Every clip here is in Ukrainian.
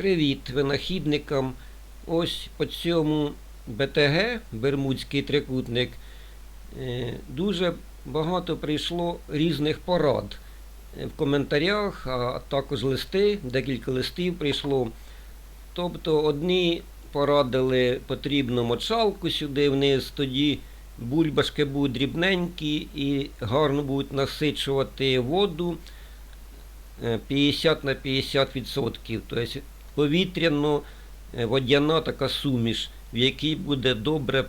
Привіт винахідникам. Ось по цьому БТГ, Бермудський трикутник, е, дуже багато прийшло різних порад Е, в коментарях, а також листи, декілька листів прийшло. Тобто одні порадили потрібну мочалку сюди вниз, тоді бульбашки будуть дрібненькі і гарно будуть насичувати воду е, 50 на 50%. Тобто повітряно е, водяна така суміш, в якій буде добре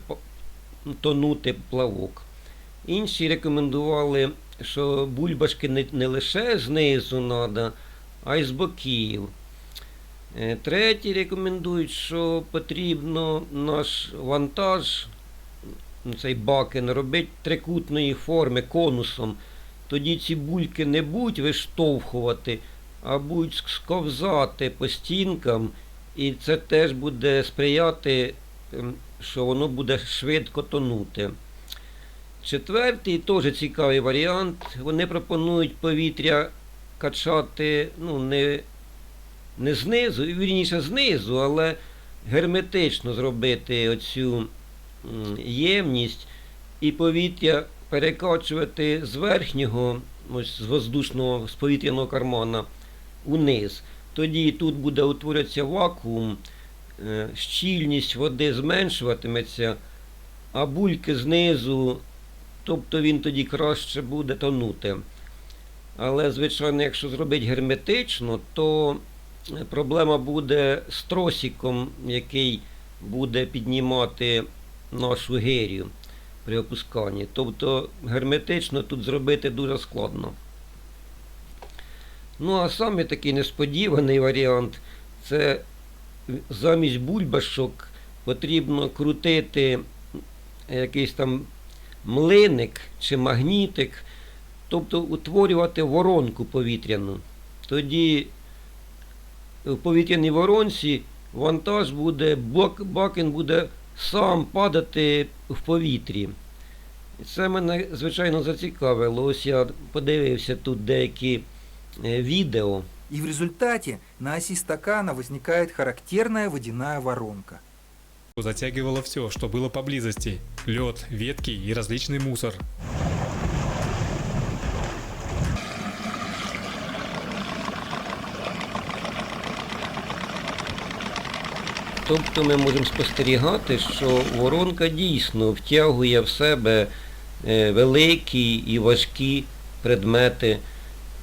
тонути плавок. Інші рекомендували, що бульбашки не, не лише знизу треба, а й з боків. Е, Треті рекомендують, що потрібно наш вантаж, ну, цей бакен, робити трикутної форми конусом. Тоді ці бульки не будуть виштовхувати, а будуть сковзати по стінкам, і це теж буде сприяти, ем, що воно буде швидко тонути. Четвертий теж цікавий варіант. Вони пропонують повітря качати ну, не, не знизу, вірніше знизу, але герметично зробити оцю ємність і повітря перекачувати з верхнього, ось з воздушного, з повітряного кармана униз. Тоді тут буде утворюватися вакуум, е, щільність води зменшуватиметься, а бульки знизу, тобто він тоді краще буде тонути. Але, звичайно, якщо зробити герметично, то е, проблема буде з тросиком, який буде піднімати нашу гирю при опусканні. Тобто герметично тут зробити дуже складно. Ну, а саме такий несподіваний варіант це замість бульбашок потрібно крутити якийсь там млиник чи магнітик, тобто утворювати воронку повітряну. Тоді в повітряній воронці вантаж буде, бак, бакен буде сам падати в повітрі. Це мене, звичайно, зацікавило. Ось я подивився тут деякі е, відео. И в результате на оси стакана возникает характерная водяная воронка. Затягивало все, что было поблизости. Лед, ветки и различный мусор. Тобто ми можемо спостерігати, що воронка дійсно втягує в себе е, великі і важкі предмети.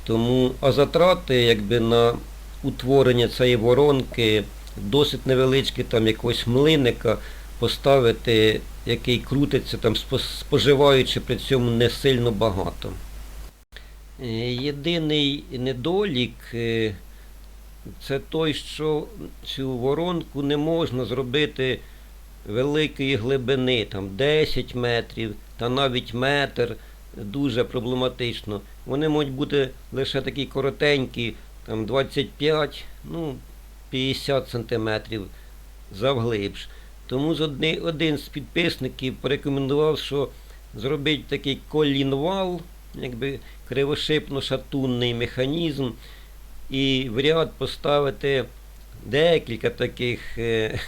Тому, а затрати якби, на утворення цієї воронки досить невеличкі, там якогось млиника поставити, який крутиться, там, споживаючи при цьому не сильно багато. Е, Єдиний недолік е, це той, що цю воронку не можна зробити великої глибини, там 10 метрів та навіть метр, дуже проблематично. Вони можуть бути лише такі коротенькі, там 25, ну, 50 сантиметрів завглибш. Тому з одни, один з підписників порекомендував, що зробити такий колінвал, якби кривошипно-шатунний механізм, і в ряд поставити декілька таких, е,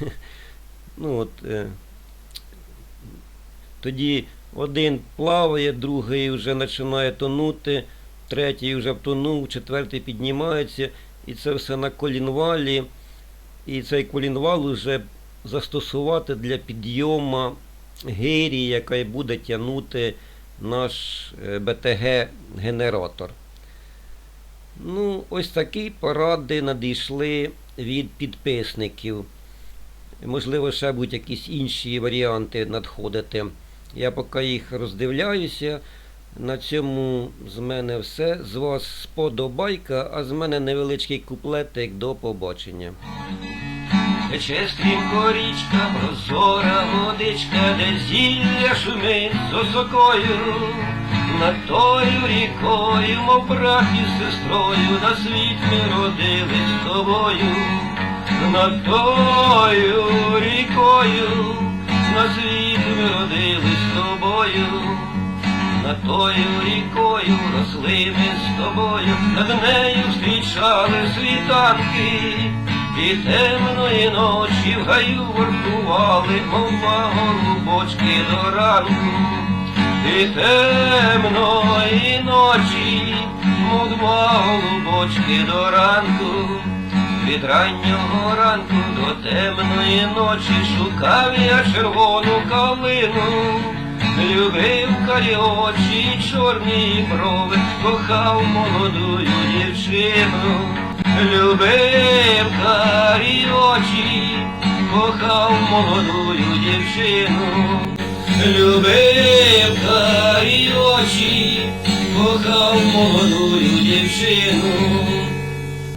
ну от, е, тоді один плаває, другий вже починає тонути, третій вже втонув, четвертий піднімається, і це все на колінвалі. І цей колінвал вже застосувати для підйому гирі, яка буде тягнути наш е, БТГ-генератор. Ну, ось такі поради надійшли від підписників. Можливо, ще будуть якісь інші варіанти надходити. Я поки їх роздивляюся. На цьому з мене все. З вас сподобайка, а з мене невеличкий куплетик до побачення. Тече стрімко річка, прозора водичка, де зілля шумить з осокою. Над тою рікою, мов брат із сестрою, на світ ми родились з тобою. Над тою рікою, на світ ми родились з тобою. Над тою рікою росли ми з тобою, над нею зустрічали світанки, І темної ночі в гаю воркували, мов два голубочки до ранку. І темної ночі, мов голубочки до ранку. Від раннього ранку до темної ночі шукав я червону калину. Любив карі очі, чорні брови, кохав молодую дівчину. Любив карі очі, кохав молодую дівчину. Любив карі очі, кохав молодую дівчину.